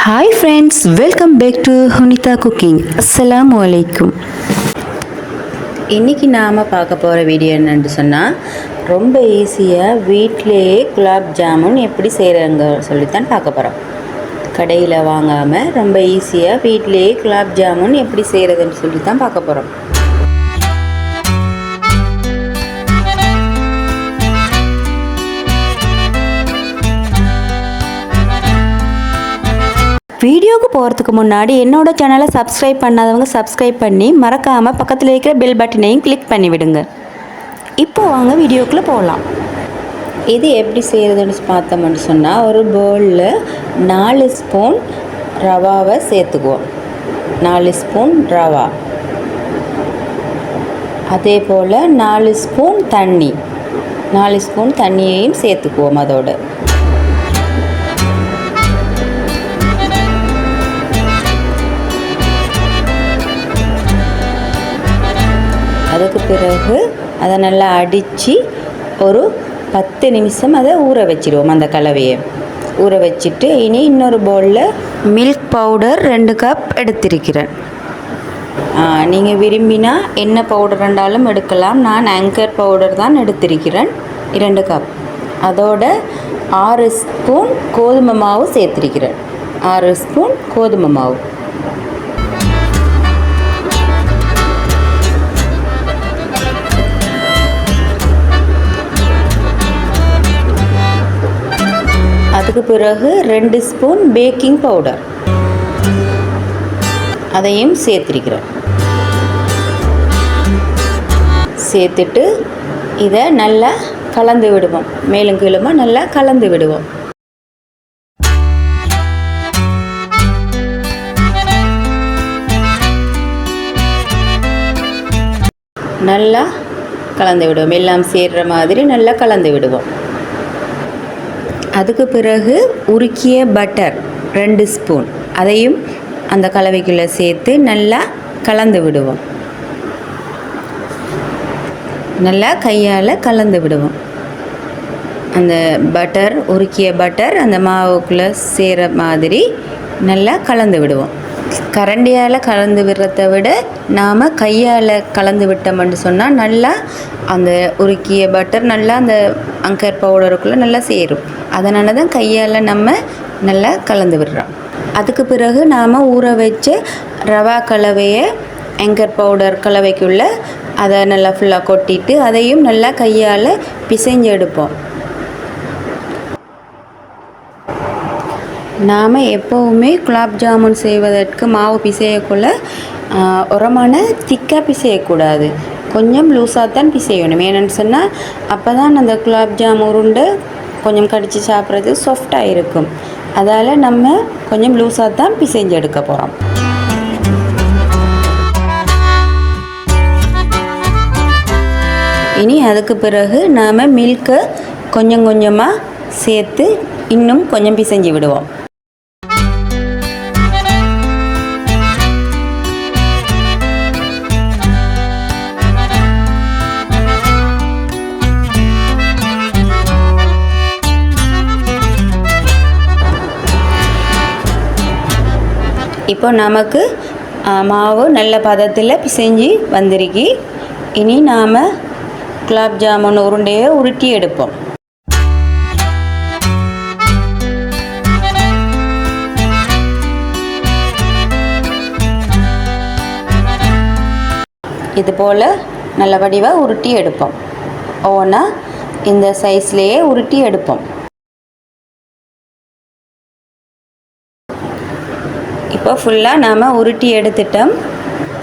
Hi friends welcome back to Hunitha cooking அஸ்லாம் வலைக்கும் இன்றைக்கி நாம் பார்க்க போகிற வீடியோ என்னென்னு சொன்னால் ரொம்ப ஈஸியாக வீட்டிலேயே குலாப் ஜாமுன் எப்படி செய்கிறாங்க சொல்லித்தான் பார்க்க போகிறோம் கடையில் வாங்காமல் ரொம்ப ஈஸியாக வீட்டிலேயே குலாப் ஜாமுன் எப்படி செய்கிறதுன்னு சொல்லி தான் பார்க்க போகிறோம் வீடியோக்கு போகிறதுக்கு முன்னாடி என்னோட சேனலை சப்ஸ்கிரைப் பண்ணாதவங்க சப்ஸ்கிரைப் பண்ணி மறக்காமல் பக்கத்தில் இருக்கிற பெல் பட்டனையும் கிளிக் பண்ணிவிடுங்க இப்போ வாங்க வீடியோக்குள்ளே போகலாம் இது எப்படி செய்கிறதுன்னு பார்த்தோம்னு சொன்னால் ஒரு பவுலில் நாலு ஸ்பூன் ரவாவை சேர்த்துக்குவோம். நாலு ஸ்பூன் ரவா. அதே போல் நாலு ஸ்பூன் தண்ணி. நாலு ஸ்பூன் தண்ணியையும் சேர்த்துக்குவோம் அதோடு. அதுக்கு பிறகு அதை நல்லா அடித்து ஒரு பத்து நிமிஷம் அதை ஊற வச்சிடுவோம் அந்த கலவையை. ஊற வச்சுட்டு இனி இன்னொரு பவுலில் மில்க் பவுடர் ரெண்டு கப் எடுத்திருக்கிறேன். நீங்கள் விரும்பினா என்ன பவுடர் ரெண்டாலும் எடுக்கலாம். நான் ஆங்கர் பவுடர் தான் எடுத்திருக்கிறேன். இரண்டு கப் அதோட ஆறு ஸ்பூன் கோதுமை மாவு சேர்த்திருக்கிறேன். ஆறு ஸ்பூன் கோதுமை மாவு. அதுக்கு பிறகு ரெண்டு ஸ்பூன் பேக்கிங் பவுடர். அதையும் சேர்த்திருக்கிறேன். சேர்த்துட்டு இதை நல்லா கலந்து விடுவோம். மேலும் கீழுமா நல்லா கலந்து விடுவோம். நல்லா கலந்து விடுவோம். எல்லாம் சேர்ற மாதிரி நல்லா கலந்து விடுவோம். அதுக்கு பிறகு உருக்கிய பட்டர் ரெண்டு ஸ்பூன் அதையும் அந்த கலவைக்குள்ளே சேர்த்து நல்லா கலந்து விடுவோம். நல்லா கையால் கலந்து விடுவோம். அந்த பட்டர் உருக்கிய பட்டர் அந்த மாவுக்குள்ளே சேர மாதிரி நல்லா கலந்து விடுவோம். கரண்டியால் கலந்து விடுறத விட நாம் கையால் கலந்து விட்டோம்னு சொன்னால் நல்லா அந்த உருக்கிய பட்டர் நல்லா அந்த அங்கர் பவுடருக்குள்ளே நல்லா சேரும். அதனால தான் கையால் நம்ம நல்லா கலந்து விடுறோம். அதுக்கு பிறகு நாம் ஊற வச்ச ரவா கலவையை அங்கர் பவுடர் கலவைக்குள்ளே அதை நல்லா ஃபுல்லாக கொட்டிட்டு அதையும் நல்லா கையால் பிசைஞ்சு எடுப்போம். நாம் எப்போவுமே குலாப் ஜாமுன் செய்வதற்கு மாவு பிசையக்குள்ள உரமான திக்காக பிசையக்கூடாது. கொஞ்சம் லூஸாக தான் பிசையணும். ஏன்னு சொன்னால் அப்போ தான் அந்த குலாப் ஜாம் உருண்டு கொஞ்சம் கடித்து சாப்பிட்றது சாஃப்டாக இருக்கும். அதால் நம்ம கொஞ்சம் லூஸாக தான் பிசைஞ்சு எடுக்க போகிறோம் இனி அதுக்கு பிறகு நாம் மில்க்கை கொஞ்சம் கொஞ்சமாக சேர்த்து இன்னும் கொஞ்சம் பிசைஞ்சு விடுவோம். இப்போ நமக்கு மாவு நல்ல பதத்தில் பிசைஞ்சு வந்திருக்கி. இனி நாம் குலாப் ஜாமுன் உருண்டையை உருட்டி எடுப்போம். இது போல் நல்ல வடிவாக உருட்டி எடுப்போம். ஓனா இந்த சைஸ்லேயே உருட்டி எடுப்போம். இப்போ ஃபுல்லாக நாம் உருட்டி எடுத்துட்டோம்.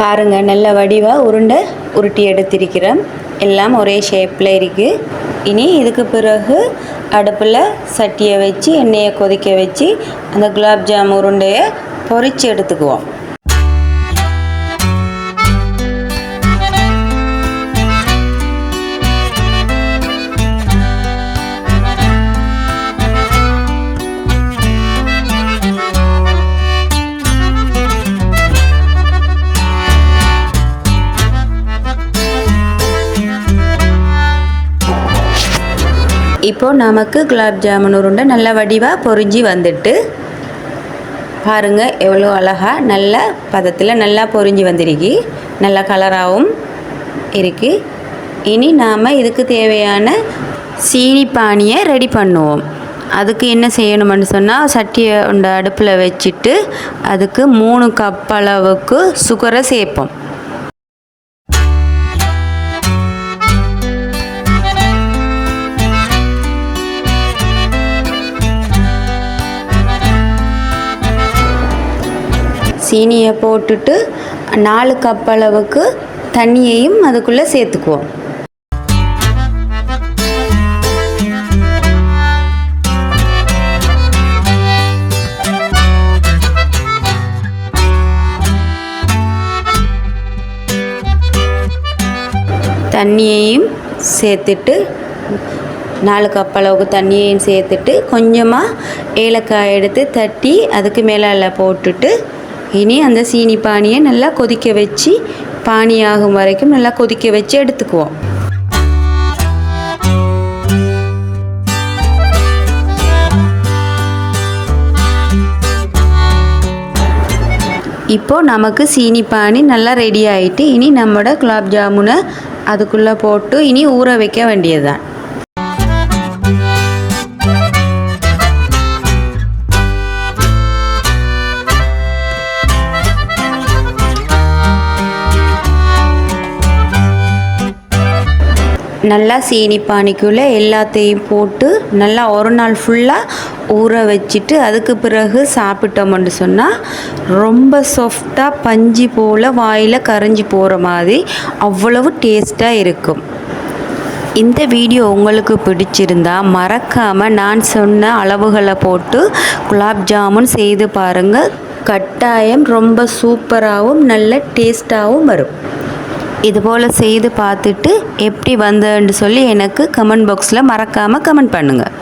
பாருங்கள் நல்ல வடிவாக உருண்டை உருட்டி எடுத்திருக்கிறோம். எல்லாம் ஒரே ஷேப்பில் இருக்குது இனி இதுக்கு பிறகு அடுப்பில் சட்டியை வச்சு எண்ணெயை கொதிக்க வச்சு அந்த குலாப் ஜாம் உருண்டையை பொரித்து எடுத்துக்குவோம். இப்போது நமக்கு குலாப் ஜாமுன் உருண்டை நல்ல வடிவாக பொறிஞ்சி வந்துட்டு பாருங்கள் எவ்வளோ அழகாக நல்ல பதத்தில் நல்லா பொரிஞ்சு வந்திருக்கு. நல்ல கலராகவும் இருக்குது இனி நாம் இதுக்கு தேவையான சீனி பானியை ரெடி பண்ணுவோம். அதுக்கு என்ன செய்யணும்னு சொன்னால் சட்டியை உண்ட அடுப்பில் வச்சுட்டு அதுக்கு மூணு கப் அளவுக்கு சுகரை சேர்ப்போம். சீனியை போட்டுட்டு நாலு கப் அளவுக்கு தண்ணியையும் அதுக்குள்ளே சேர்த்துக்குவோம். தண்ணியையும் சேர்த்துட்டு நாலு கப் அளவுக்கு தண்ணியையும் சேர்த்துட்டு கொஞ்சமாக ஏலக்காய் எடுத்து தட்டி அதுக்கு மேலே போட்டுட்டு இனி அந்த சீனி பானியை நல்லா கொதிக்க வச்சு பானி ஆகும் வரைக்கும் நல்லா கொதிக்க வச்சு எடுத்துக்குவோம். இப்போ நமக்கு சீனி பானி நல்லா ரெடி ஆகிட்டு இனி நம்மளோட குலாப் ஜாமுனை அதுக்குள்ளே போட்டு இனி ஊற வைக்க வேண்டியதுதான். நல்லா சீனி பானிக்குள்ளே எல்லாத்தையும் போட்டு நல்லா ஒரு நாள் ஃபுல்லாக ஊற வச்சுட்டு அதுக்கு பிறகு சாப்பிட்டோம்னு சொன்னால் ரொம்ப சாஃப்டாக பஞ்சு போல் வாயில் கரைஞ்சி போகிற மாதிரி அவ்வளவு டேஸ்ட்டாக இருக்கும். இந்த வீடியோ உங்களுக்கு பிடிச்சிருந்தா மறக்காமல் நான் சொன்ன அளவுகளை போட்டு குலாப் ஜாமுன் செய்து பாருங்கள் கட்டாயம் ரொம்ப சூப்பராகவும் நல்ல டேஸ்ட்டாகவும் வரும். இதுபோல் செய்து பார்த்துட்டு எப்படி வந்தேன்னு சொல்லி எனக்கு கமெண்ட் பாக்ஸில் மறக்காமல் கமெண்ட் பண்ணுங்கள்